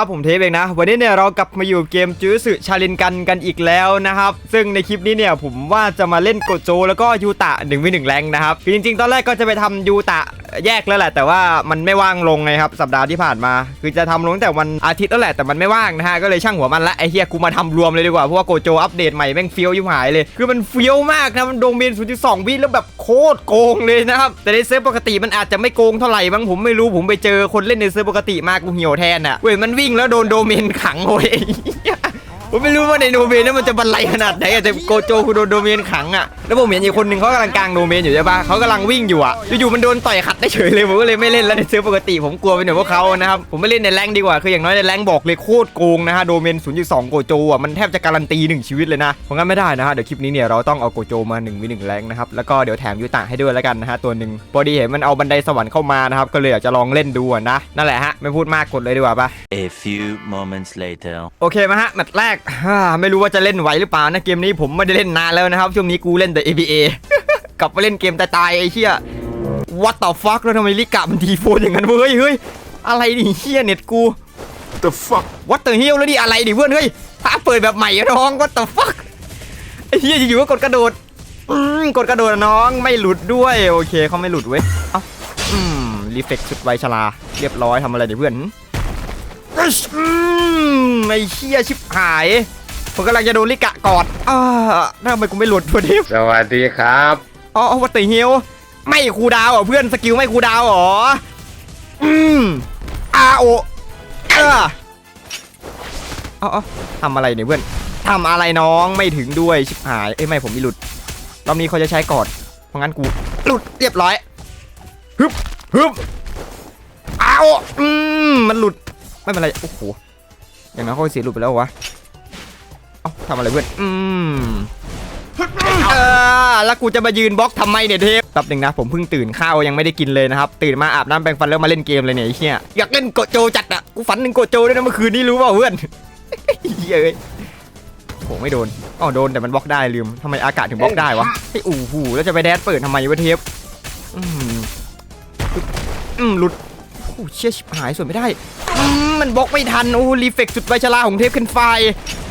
ครับผมเทปเองนะ วันนี้เนี่ยเรากลับมาอยู่เกมจื้อสึชาลินกันกันอีกแล้วนะครับ ซึ่งในคลิปนี้เนี่ยผมว่าจะมาเล่นโกโจ แล้วก็ยูตะ1นึ่งวิหนึ่งแรงนะครับ จริงๆ ตอนแรกก็จะไปทำยูตะแยกแล้วแหละ แต่ว่ามันไม่ว่างลงไงครับสัปดาห์ที่ผ่านมา คือจะทำลงตั้งแต่วันอาทิตย์แล้วแหละแต่มันไม่ว่างนะฮะก็เลยช่างหัวมันละไอ้เฮียกูมาทำรวมเลยดีกว่าเพราะว่าโกโจอัปเดตใหม่แม่งเฟี้ยวยิ่งหายเลยคือมันเฟี้ยวมากนะมันโดเมน0.2วิแล้วแบบโคตรโกงเลยนะครับแต่ในเซิร์ฟปกติมันอาจจะไม่โกงเท่าไหร่บ้างผมไม่รู้ผมไปเจอคนเล่นในเซิร์ฟปกติมากกูเหี่ยวแทนอะเว้ยมันวิ่งแล้วโดนโดเมนขังเว้ย ผมไม่รู้ว่าในโดเมนนั้นมันจะบรรลัยขนาดไหนอะแต่โกโจคือโดนโดเมนขังอะแล้วผมเห็นอีกคนหนึ่งเขากำลังกลางโดเมนอยู่ใช่ปะเขากำลังวิ่งอยู่อะอยู่ๆมันโดนต่อยขัดได้เฉยเลยผมก็เลยไม่เล่นแล้วในเซิร์ฟปกติผมกลัวไปหน่อยพวกเขานะครับผมไม่เล่นในแรงค์ดีกว่าคืออย่างน้อยในแรงค์บอกเลยโคตรโกงนะฮะโดเมน 0.2 โกโจอะมันแทบจะการันตีหนึ่งชีวิตเลยนะเพราะงั้นไม่ได้นะฮะเดี๋ยวคลิปนี้เนี่ยเราต้องเอาโกโจมา1นึ่งวิหนึ่งแรงค์นะครับแล้วก็เดี๋ยวแถมยูตะให้ด้วยแล้วกันนะฮะตัวหนึ่งพอดีเห็นมันเอาบันไดสวรรค์เข้ามานะครับก็เลยอยากจะลองเล่นดูอะนะนั่นแหละฮะไม่พูดมากกดเลยดีกว่าปะ A few moments later. โอเคมาฮะแมตช์แรกฮ่าไม่รู้ว่าจะเล่นไหวหรือเปล่านะเกมนี้ผมไม่ได้เล่นนานแล้วนะครับ ช่วงนี้กูเล่นแต่ ABA กลับมาเล่นเกมตายๆไอ้เชี่ย What the fuck แล้วทำไมลิกะมันทีโฟนอย่างนั้นเว้ยเฮ้ยอะไรดิเชี่ยเน็ตกู the fuck What the hell แล้วดิอะไรดิเพื่อนเฮ้ยถ้าเปิดแบบใหม่อะน้อง What the fuck ไอ้เหี้ยอยู่ๆก็กดกระโดดอืมกดกระโดดอะน้องไม่หลุดด้วยโอเคเขาไม่หลุดเว้ยเอ้าอืมรีเฟกสุดไวชลา เรียบร้อยทำอะไรดิเพื่อนอืม ไอ้เชี่ยชิบหาย ผมกำลังจะโดนลิกะกอดอ้าทำไมกูไม่หลุดพอดีสวัสดีครับ อ๋อวัตเตอร์เฮลไม่คูลดาวน์เหรอเพื่อนสกิลไม่คูลดาวน์เหรอ อืมอาโอเออเอาเอาทำอะไรเนี่ยเพื่อนทำอะไรน้องไม่ถึงด้วยชิบหาย เอ้ยไม่ผมมีหลุด รอบนี้เขาจะใช้กอด เพราะงั้นกูหลุดเรียบร้อย ฮึบฮึบอาโออืมมันหลุด ไม่เป็นไร โอ้โห อย่างนั้นเขาเสียหลุดไปแล้ววะ เอ้าทำอะไรเพื่อน อืมเออแล้วกูจะมายืนบล็อกทำไมเนี่ยเทปแป๊บหนึ่งนะผมเพิ่งตื่นข้าวยังไม่ได้กินเลยนะครับ ตื่นมาอาบน้ำแปรงฟันแล้วมาเล่นเกมเลยเนี่ยไอ้เหี้ยอยากเล่นโกโจจัดอะกูฝันถึงโกโจด้วยนะเมื่อคืนนี้รู้เปล่าเพื่อนเหี้ยเอ้ยโหไม่โดนอ๋อโดนแต่มันบล็อกได้ลืมทำไมอากาศถึงบล็อกได้วะไอ้ยอู้หูแล้วจะไปแดดเปิดทำไมวะเทปอืมปึ๊บอืมหลุดโอ้เชี่ยชิบหายส่วนไม่ได้มันบล็อกไม่ทันโอ้รีเฟกสุดไวชลาของเทปขึ้นไฟ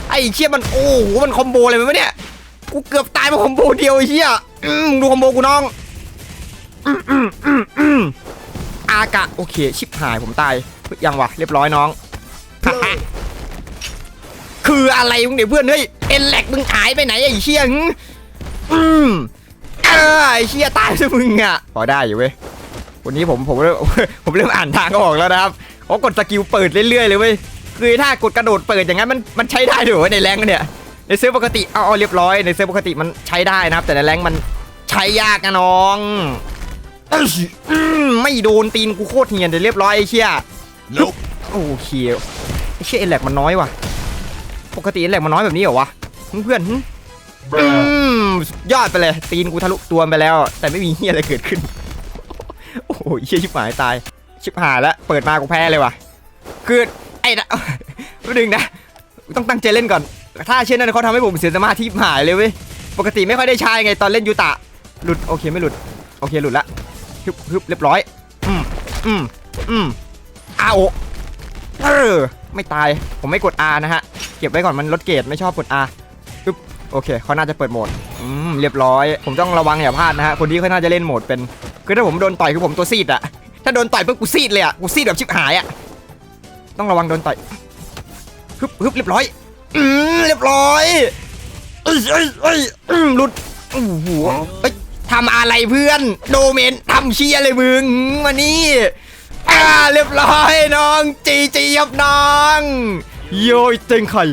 ไอ้เชี่ยมันโอ้โหมันคอมโบอะไรวะเนี่ยกูเกือบตายมาคอมโบเดียวไอ้เหี้ยดูคอมโบกูน้องอากะโอเคชิบหายผมตายยังวะเรียบร้อยน้อง คืออะไรมึงเดี๋ยวเพื่อนเฮ้ยเอ็นแลกมึงหายไปไหนไอ้เชี่ยอืมไอ้เชี่ยตายซะมึงอะพอได้อยู่เว้ย วันนี้ผมผมเริ่มผมเริ่มอ่านทางก็ออกแล้วนะครับเขากดสกิลเปิดเรื่อยๆเลยเว้ยคือถ้ากดกระโดดเปิดอย่างนั้นมันมันใช้ได้ด้วยเหรอวะในแรงค์เนี่ยในเซิร์ฟปกติเอาเอาเรียบร้อยในเซิร์ฟปกติมันใช้ได้นะครับ แต่ในแรงค์มันใช้ยากนะน้องเอ้ยอืมไม่โดนตีนกูโคตรเนียนแต่เรียบร้อยไอ้เชี่ย Nope โอเคไอ้เชี่ยเอ็นแลกมันน้อยว่ะ ปกติเอ็นแลกมันน้อยแบบนี้เหรอวะเพื่อนหึอืมสุดยอดไปเลย ตีนกูทะลุตัวไปแล้ว แต่ไม่มีเฮียอะไรเกิดขึ้น โอ้โหเฮียชิบหายตาย ชิบหายแล้วเปิดมากูแพ้เลยว่ะ คือไอ้นะไม่ดึงนะ ต้องตั้งใจเล่นก่อน ถ้าเช่นนั้นเขาทำให้ผมเสียสมาธิหายเลยเว้ย ปกติไม่ค่อยได้ใช้ไงตอนเล่นยูตะ หลุดโอเคไม่หลุด โอเคหลุดละฮึบฮึบเรียบร้อย อืมอืมอืมอาโอเออไม่ตาย ผมไม่กด R นะฮะ เก็บไว้ก่อนมันลดเกรดไม่ชอบกด R ปึ๊บโอเคเขาน่าจะเปิดโหมด อืม เรียบร้อย ผมต้องระวังอย่าพลาดนะฮะ คนนี้เขาน่าจะเล่นโหมดเป็น คือถ้าผมโดนต่อยคือผมตัวซีดอะถ้าโดนต่อยปุ๊บกูซีดเลยอะกูซีดแบบชิบหายอะต้องระวังโดนต่อยฮึบฮึบเรียบร้อยอืมเรียบร้อยเอ้ยเอ้ยเอ้ยหลุดโอ้โหเอ้ยทำอะไรเพื่อน โดเมนทำเชียอะไรมึงมานี่อ่าเรียบร้อยน้อง จีจียับน้องโยยเต็งไข่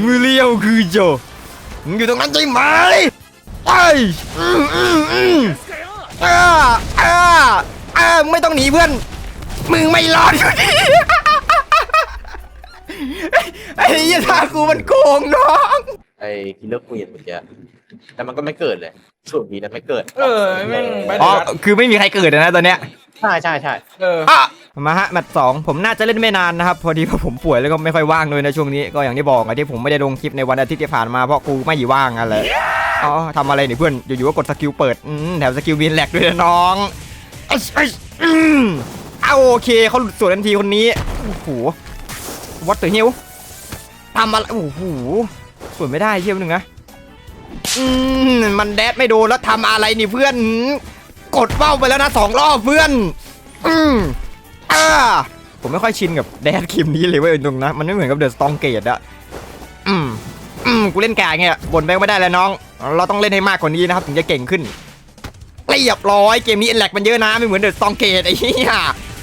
มือเลี้ยวคือโยมึงอยู่ตรงนั้นใช่ไหมไอ้ย อืมอืมอืมอ่าอ่าอ่ามึงไม่ต้องหนีเพื่อน มึงไม่รอดอยู่ดีไอ้ยี่ทากูมันโกงน้อง ไอ้คิลเลอร์ควีนเมื่อกี้แต่มันก็ไม่เกิดเลยส่วนนี้นะไม่เกิดเออแม่งไป อ๋อเลยคือไม่มีใครเกิดนะตอนเนี้ย ใช่ใช่ใช่เออ อะมาฮะแมตช์สองผมน่าจะเล่นไม่นานนะครับ พอดีว่าผมป่วยแล้วก็ไม่ค่อยว่างเลยนะช่วงนี้ก็อย่างที่บอกอะที่ผมไม่ได้ลงคลิปในวันอาทิตย์ที่ผ่านมาเพราะกูไม่อยู่ว่างอะไร อ๋อทำอะไรเนี่ยเพื่อนอยู่ๆก็กดสกิลเปิดอืมแถมสกิลวินแหลกด้วยนะน้องไอ้ไอ้อืมเอาโอเคเขาหลุดสวนทันทีคนนี้โอ้โหวัดตัวเฮียวทำอะไรโอ้โหสวนไม่ได้เชี่ยวนึงนะอืมมันแดดไม่โดนแล้วทำอะไรนี่เพื่อนกดเป้าไปแล้วนะสองรอบเพื่อน อืมอ่าผมไม่ค่อยชินกับแดดคิมนี้เลยเว้ยตรงนะ มันไม่เหมือนกับเดอะสตองเกตอะอืม อืมกูเล่นแกากเงี้ยบ่นไปก็ไม่ได้แล้วน้อง เราต้องเล่นให้มากกว่านี้นะครับถึงจะเก่งขึ้นเรียบร้อยเกมนี้เอ็นแลกมันเยอะนะไม่เหมือนเดอะสตองเกตไอ้เหี้ย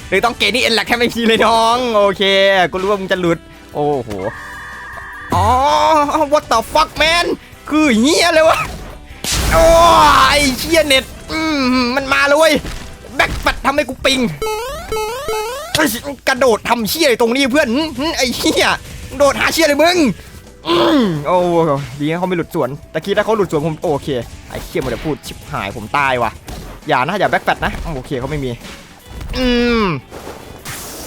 หรือต้องเกตนี่เอ็นแลกแค่ไม่มีเลยน้อง โอเคกูรู้ว่ามึงจะหลุด โอ้โหอ๋อ what the fuck man คือเหี้ยเลยวะโอ้ยไอ้เชี่ยเน็ตอืมมันมาเลย แบ็คแฟตทำให้กูปิงกระโดดทำเชี่ยอะไรตรงนี้เพื่อนไอ้เชี่ยโดดหาเชี่ยเลยมึง โอ้ดีนะเขาไม่หลุดสวนตะกี้ถ้าเขาหลุดสวนผมโอเคไอ้เชี่ยมันจะพูดชิบหายผมตายว่ะอย่านะอย่าแบ็คแฟตนะโอเคเขาไม่มี อืม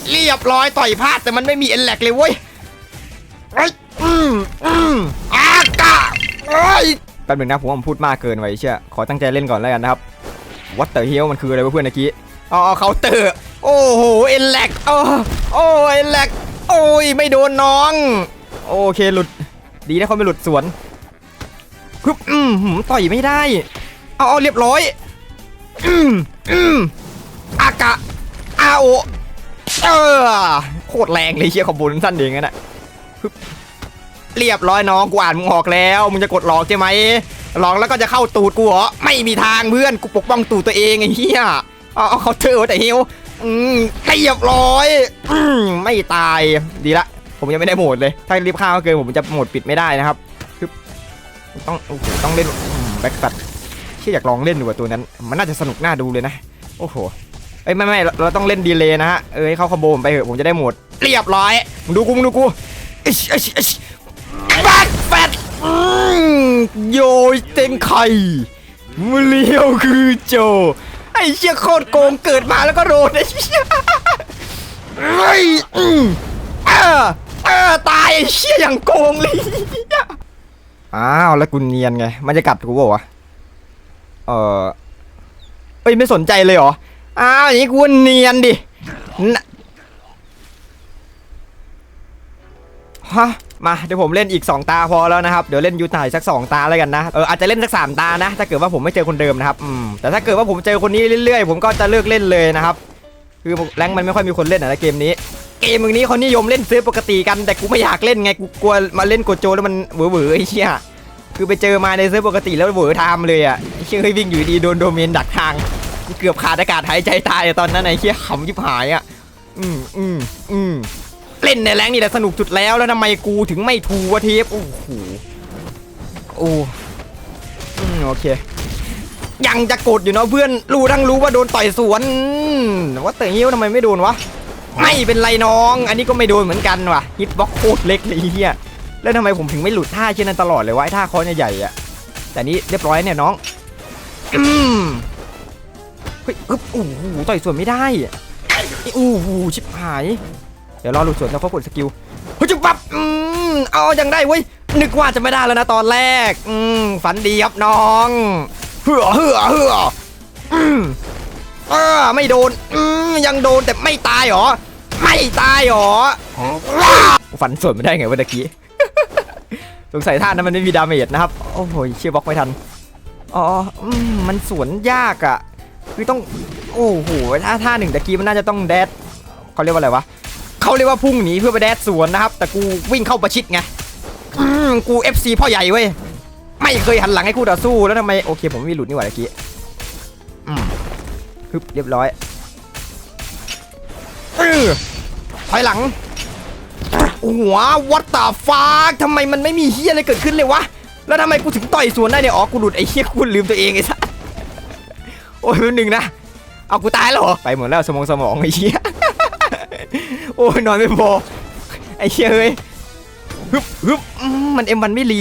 เรียบร้อยต่อยพลาดแต่มันไม่มีเอ็นแลกเลยเว้ยไอ้อืมอืมอากาเอ้แป๊บหนึงนะผมว่าผมพูดมากเกินไว้เชื่อขอตั้งใจเล่นก่อนแล้วกันนะครับวัตเตอร์เฮลมันคืออะไรเพื่อนเมื่อกี้อ๋อเคาน์เตอร์ โอ้โหเอ็นแลกโอ้โอ้เอ็นแลกโอ้ยไม่โดนน้อง โอเคหลุด ดีนะเขาไม่หลุดสวนฮึบอืมหืมต่อยไม่ได้ เอาเอาเรียบร้อย อืมอืมอากะอาโอเออโคตรแรงเลยเชียขอมโบนสั้นเองงั้นอะเรียบร้อยน้องกูอ่านมึงออกแล้ว มึงจะกดหลอกใช่ไหมหลอกแล้วก็จะเข้าตูดกูเหรอ ไม่มีทางเพื่อน กูปกป้องตูดตัวเองไอ้เหี้ย เอาเอาเขาเธอแต่เฮลอืมเรียบร้อย อืมไม่ตาย ดีละ ผมยังไม่ได้โหมดเลย ถ้ารีบฆ่าก็เกินผมจะโหมดปิดไม่ได้นะครับคือต้องโอ้โหต้องเล่นแบ็กตัดที่อยากลองเล่นดูว่าตัวนั้น มันน่าจะสนุกน่าดูเลยนะ โอ้โหเอ้ยไม่ไม่เราต้องเล่นดีเลย์นะฮะเอ้ยเข้าคอมโบผมไปเถอะผมจะได้โหมดเรียบร้อยมึงดูกูมึงดูกูอิชอิชอิชแบ็คแฟตโยเต็งไข่มือเลี้ยวคือโจ ไอ้เชี่ยโคตรโกงเกิดมาแล้วก็โดนไอ้เชี่ยเฮ้อ เออตายไอ้เชี่ยอย่างโกงเลยอ้าวแล้วกูเนียนไง มันจะกัดกูบอกวะเออเอ้ยไม่สนใจเลยเหรอ อ้าวอย่างนี้กูเนียนดินะฮะมาเดี๋ยวผมเล่นอีก 2 ตาพอแล้วนะครับเดี๋ยวเล่นยูไนสัก 2 ตาแล้วกันนะเอออาจจะเล่นสัก 3 ตานะ ถ้าเกิดว่าผมไม่เจอคนเดิมนะครับอืมแต่ถ้าเกิดว่าผมเจอคนนี้เรื่อยๆ ผมก็จะเลิกเล่นเลยนะครับ คือแรงค์มันไม่ค่อยมีคนเล่นอะนะเกมนี้ เกมมึงนี้เขานิยมเล่นซื้อปกติกัน แต่กูไม่อยากเล่นไงกูกลัวมาเล่นกดโจแล้วมันเหวอๆไอ้เชี่ยคือไปเจอมาในซื้อปกติแล้วเวอไทม์เลยอะไอ้เชี่ยเฮ้ยวิ่งอยู่ดีโดนโดเมนดักทางเกือบขาดอากาศหายใจตายตอนนั้นไอ้เชี่ยขำยิบหายอะอืมอืมอืมเล่นในแรงนี่แหละสนุกสุดแล้วแล้วทำไมกูถึงไม่ถูวะเทปโอ้โหโอ้โอเคยังจะกดอยู่เนาะเพื่อนรู้ทั้งรู้ว่าโดนต่อยสวนว่าแต่เงี้ยวทำไมไม่โดนวะ ไม่เป็นไรน้อง อันนี้ก็ไม่โดนเหมือนกันว่ะฮิตบ็อกโคตรเล็กเลยเฮียแล้วทำไมผมถึงไม่หลุดท่าเช่นนั้นตลอดเลยวะไอ้ท่าคอนใหญ่ๆอะแต่นี้เรียบร้อยเนี่ยน้องอืมเฮ้ยอึ๊บโอ้โหต่อยส่วนไม่ได้อะโอ้โหชิบหาย เดี๋ยวรอหลุดส่วนแล้วก็กดสกิลเฮ้ยจุ๊บปั๊บอืมเอายังได้เว้ยนึกว่าจะไม่ได้แล้วนะตอนแรก อืมฝันดีครับน้องเหือเหือเหืออืมเออไม่โดน อืมยังโดนแต่ไม่ตายหรอ ไม่ตายหรอฝันสวนไม่ได้ไงวะตะกี้ สงสัยท่านั้นมันไม่มีดาเมจนะครับ โอ้โหเชี่ยบล็อกไม่ทัน อ๋อมันสวนยากอะ่ะ คือต้อง โอ้โหท่าท่าหนึ่งตะกี้มันน่าจะต้องแดดเขาเรียกว่าอะไรวะเขาเรียกว่าพุ่งหนีเพื่อไปแดดสวนนะครับ แต่กูวิ่งเข้าประชิดไงอืมกู FC พ่อใหญ่เว้ย ไม่เคยหันหลังให้คู่ต่อสู้แล้วทำไมโอเค ผมไม่มีหลุดนี่หว่าตะกี้ฮึบเรียบร้อยเออ ถอยหลังหัววัดตาฟ้าทำไมมันไม่มีเฮียอะไรเกิดขึ้นเลยวะ แล้วทำไมกูถึงต่อยสวนได้เนี่ย อ๋อ กูหลุดไอ้เฮียกูลืมตัวเองไอ้สัสโอ้ยนหนึ่งนะ เอากูตายแล้วเหรอ ไปหมดแล้วสมองสมองไอ้เหี้ยโอ้ยนอนไม่พอ ไอ้เชี่ยเอ้ยฮึบฮึบมันเอ็มวันไม่รี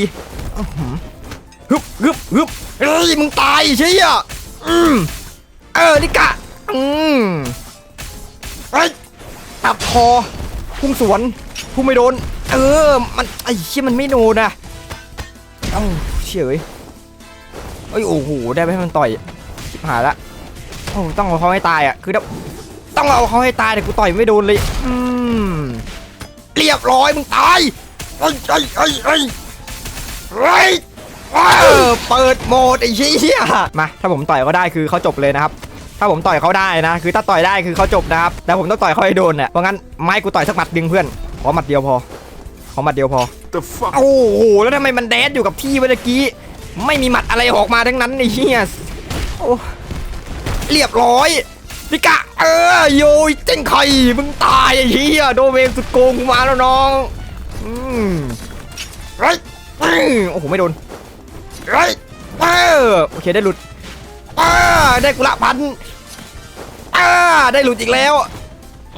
ฮึบฮึบฮึบเฮ้ยมึงตายเชี่ยอืมเออลิกะ อืมไอ้ย ตับคอพุ่งสวนพุ่งไม่โดน เออ มันไอ้เชี่ยมันไม่โดนะเอ้าเชี่ยเอ้ยเอ้ยโอ้โหได้ไปให้มันต่อยชิบหายละโอ้ต้องเอาเขาให้ตายอะคือถ้าต้องเอาเขาให้ตายแต่กูต่อยไม่โดนเลย อืมเรียบร้อยมึงตายไอ้ไอ้ไอ้ไอ้ไอ้เปิดโหมดไอ้เหี้ยมาถ้าผมต่อยเขาได้คือเขาจบเลยนะครับ ถ้าผมต่อยเขาได้นะ คือถ้าต่อยได้คือเขาจบนะครับ แต่ผมต้องต่อยเขาให้โดนเนี่ยเพราะงั้นไม้กูต่อยสักหมัดดึงเพื่อน ขอหมัดเดียวพอ ขอหมัดเดียวพอ The fuck โอ้โห แล้วทำไมมันแดดอยู่กับที่เมื่อกี้ ไม่มีหมัดอะไรออกมาทั้งนั้นไอ้เหี้ยโอ้เรียบร้อยนิกะ เออโยยเจ้งไข่มึงตายไอ้เหี้ยโดเวงสุดโกงกูมาแล้วน้อง อืมไรอืมโอ้โหไม่โดนไรเออโอเคได้หลุดอ่าได้กุละพัน อ่าได้หลุดอีกแล้ว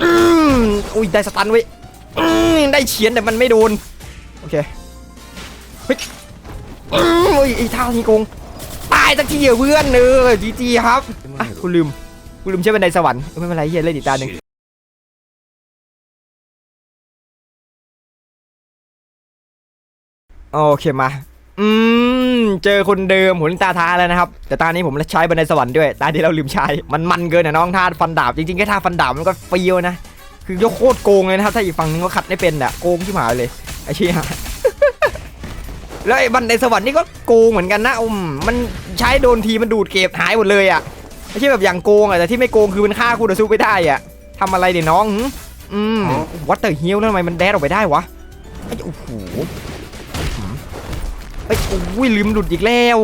อืมอุ้ยได้สตันไว้อืมได้เฉียนแต่มันไม่โดน โอเคเฮ้ยอืมโอ้ยไอ้ท่านี้โกงตายสักทีเหรอเพื่อนเออจีจีครับอะกูลืมกูลืมใช้บันไดสวรรค์เออไม่เป็นไรเฮียเล่นอีกตาหนึ่งโอเคมา อืม เจอคนเดิมหัวลิงตาท้าแล้วนะครับ แต่ตานี้ผมใช้บันไดสวรรค์ด้วย ตาที่เราลืมใช้ มันมันเกินนะน้องท่าฟันดาบ จริงๆแค่ท่าฟันดาบมันก็เฟี้ยวนะ คือยกโคตรโกงเลยนะครับ ถ้าอีกฝั่งนึงก็ขัดไม่เป็นอะโกงที่หมายเลย ไอ้เชี่ยแล้วไอ้บันไดสวรรค์นี่ก็โกงเหมือนกันนะอืมมันใช้โดนทีมันดูดเก็บหายหมดเลยอะไม่ใช่แบบอย่างโกงอะแต่ที่ไม่โกงคือมันฆ่าคู่ต่อสู้ไม่ได้อะทำอะไรเดี๋ยวน้องหืมอืมวัดเตอร์เฮียวแล้วทำไมมันแดดออกไปได้วะ ไอ้โอ้โห ไอ้ยโอ้ยลืมหลุดอีกแล้ว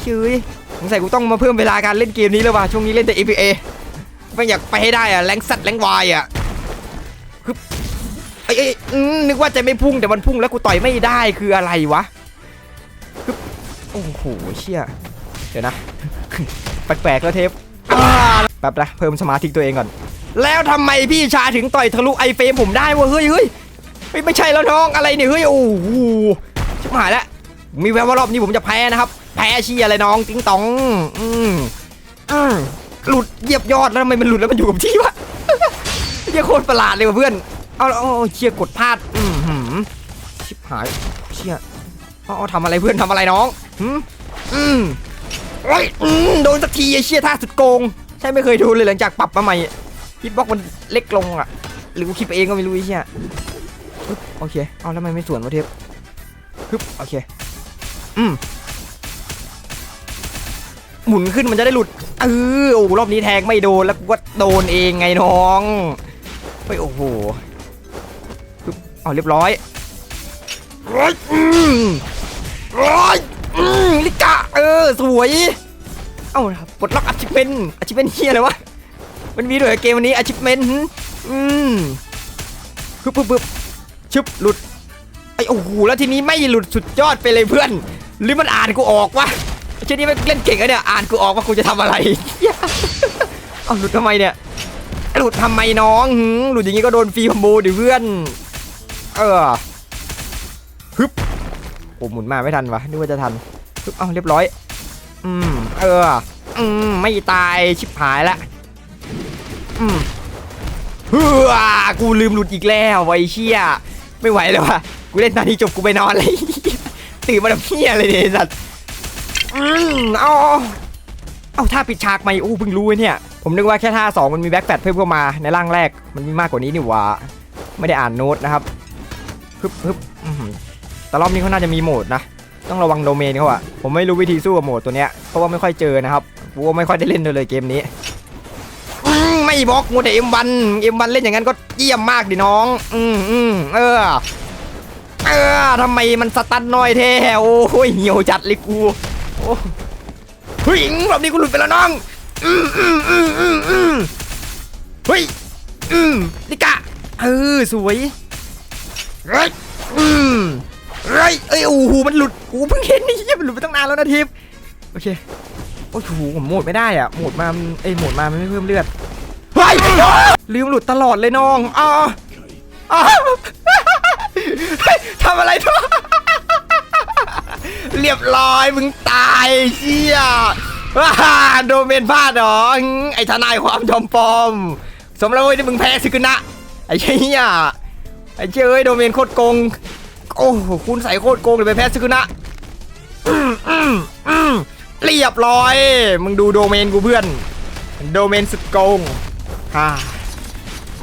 เชื่ยสงสัยกูต้องมาเพิ่มเวลาการเล่นเกมนี้แล้วว่ะช่วงนี้เล่นแต่ APA ไม่อยากไปให้ได้อะแรงสัตว์แรงวายอะคือไอ้ไอ้นึกว่าจะไม่พุ่งแต่มันพุ่งแล้วกูต่อยไม่ได้คืออะไรวะคือโอ้โหเชี่ยเดี๋ยวนะแปลกๆแล้วเทปอ่าแป๊บนะเพิ่มสมาธิตัวเองก่อน แล้วทำไมพี่ชายถึงต่อยทะลุไอเฟมผมได้วะเฮ้ยเฮ้ยเฮ้ยไม่ใช่แล้วน้องอะไรเนี่ยเฮ้ยโอ้โหชิบหายแล้ว มีแววว่ารอบนี้ผมจะแพ้นะครับ แพ้เชียอะไรน้องติ้งตอง อืมอืมหลุดเยียบยอดแล้วทำไมมันหลุดแล้วมันอยู่กับที่วะเชี่ยโคตรประหลาดเลยว่ะเพื่อน เอาเอาเอาเชี่ยกดพลาดอืมหืมชิบหายเชี่ยเอาทำอะไรเพื่อนทำอะไรน้องหืมอืมโอ้ยอืมโดนสักทีไอ้เชี่ยท่าสุดโกง ใช่ไม่เคยโดนเลยหลังจากปรับมาใหม่ฮิตบ็อกมันเล็กลงอะ หรือกูคิดไปเองก็ไม่รู้ไอ้เชี่ยโอเค เอาแล้วทำไมไม่สวนวะเทปฮึบโอเค อืมหมุนขึ้นมันจะได้หลุดเออโอ้รอบนี้แทงไม่โดนแล้วกูก็โดนเองไงน้องเฮ้ยโอ้โหฮึบเอาเรียบร้อยร้อยอืมร้อยอืมลิกะเออสวยเอ้าปลดล็อกอาชิพเมนอาชิพเมนเฮียอะไรวะมันมีด้วยเหรอเกมวันนี้อาชิพเมนอืมฮึบฮึบฮึบชึบหลุดไอ้โอ้โหแล้วทีนี้ไม่หลุดสุดยอดไปเลยเพื่อน หรือมันอ่านกูออกวะเช่นนี้มันเล่นเก่งอะเนี่ย อ่านกูออกว่ากูจะทำอะไร เอาหลุดทำไมเนี่ย หลุดทำไมน้องหืหลุดอย่างงี้ก็โดนฟรีคอมโบดิเพื่อน เออฮึบโอ้หมุนมาไม่ทันวะนึกว่าจะทันฮึบเอาเรียบร้อย อืม เออ อืม ไม่ตายชิบหายละ อืมเฮ้อกูลืมหลุดอีกแล้วไอ้เชี่ยไม่ไหวแล้ววะกูเล่นตอนนี้จบกูไปนอนเลย ตื่นมาทำเพี้ยอะไรเนี่ยไอ้สัตว์อืมเอาเอาเอาท่าปิดฉากใหม่โอ้เพิ่งรู้ไอ้เนี่ย ผมนึกว่าแค่ท่าสองมันมีแบ็คแฟตเพิ่มเข้ามาในร่างแรก มันมีมากกว่านี้นี่หว่า ไม่ได้อ่านโน้ตนะครับฮึบฮึบอื้อหือแต่รอบนี้เขาน่าจะมีโหมดนะ ต้องระวังโดเมนเขาอะผมไม่รู้วิธีสู้กับโหมดตัวเนี้ย เพราะว่าไม่ค่อยเจอนะครับกูก็ไม่ค่อยได้เล่นเลยเกมนี้อืมไม่บล็อกมูแต่เอ็มวันเอ็มวันเล่นอย่างนั้นก็เยี่ยมมากดิน้อง อืมอืมเออ เออทำไมมันสตันน้อยแท้โอ้ยเหี่ยวจัดเลยกูโอ้เฮ้ยรอบนี้กูหลุดไปแล้วน้องอืมอืมอืมอืมอืมเฮ้ยอืมลิกะเออสวยเฮ้ยอืมเฮ้ยเอ้ยโอ้โหมันหลุดกูเพิ่งเห็นนี่มันหลุดไปตั้งนานแล้วนะทิพโอเคโอ้โหผมโหมดไม่ได้อะโหมดมาเอ้ยโหมดมามันไม่เพิ่มเลือดเฮ้ยลืมหลุดตลอดเลยน้องอ่าอ่าเฮ้ ยทำอะไรทุกเรียบร้อยมึงตายเชี่ยว้าโดเมนพลาดหรอไอทนายความจอมปลอม สมแล้วเว้ยที่มึงแพ้ซึกุนะไอ้เชี่ยไอ้เชี่ยเอ้ยโดเมนโคตรโกงโอ้คุณใส่โคตรโกงเลยไปแพ้ซึกุนะเรียบร้อย มึงดูโดเมนกูเพื่อน โดเมนสุดโกงฮ่า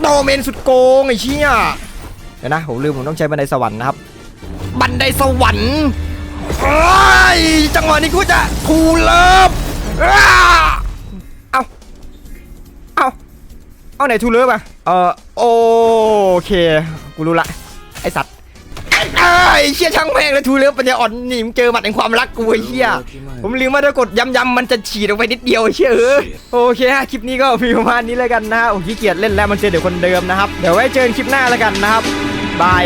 โดเมนสุดโกงไอ้เชี่ย ดี๋ยวนะผมลืมผมต้องใช้บันไดสวรรค์นะครับ บันไดสวรรค์โอ้ยจังหวะนี้กูจะทูเลิฟอ้าเอาเอาเอาไหนทูเลิฟอะเออโอเคกูรู้ละไอสัตว์ไอ้ไอ้เชี่ยช่างแม่งเลยทูเลิฟปัญญาอ่อนนี่มึงเจอหมัดแห่งความรักกูไอ้เชี่ยผมลืมว่าถ้ากดย้ำๆมันจะฉีดออกไปนิดเดียวไอ้เชี่ยเออโอเคฮะคลิปนี้ก็มีประมาณนี้แล้วกันนะฮะโอ้ขี้เกียจเล่นแล้วมันเจอเดี๋ยวคนเดิมนะครับเดี๋ยวไว้เจอกันคลิปหน้าแล้วกันนะครับ บาย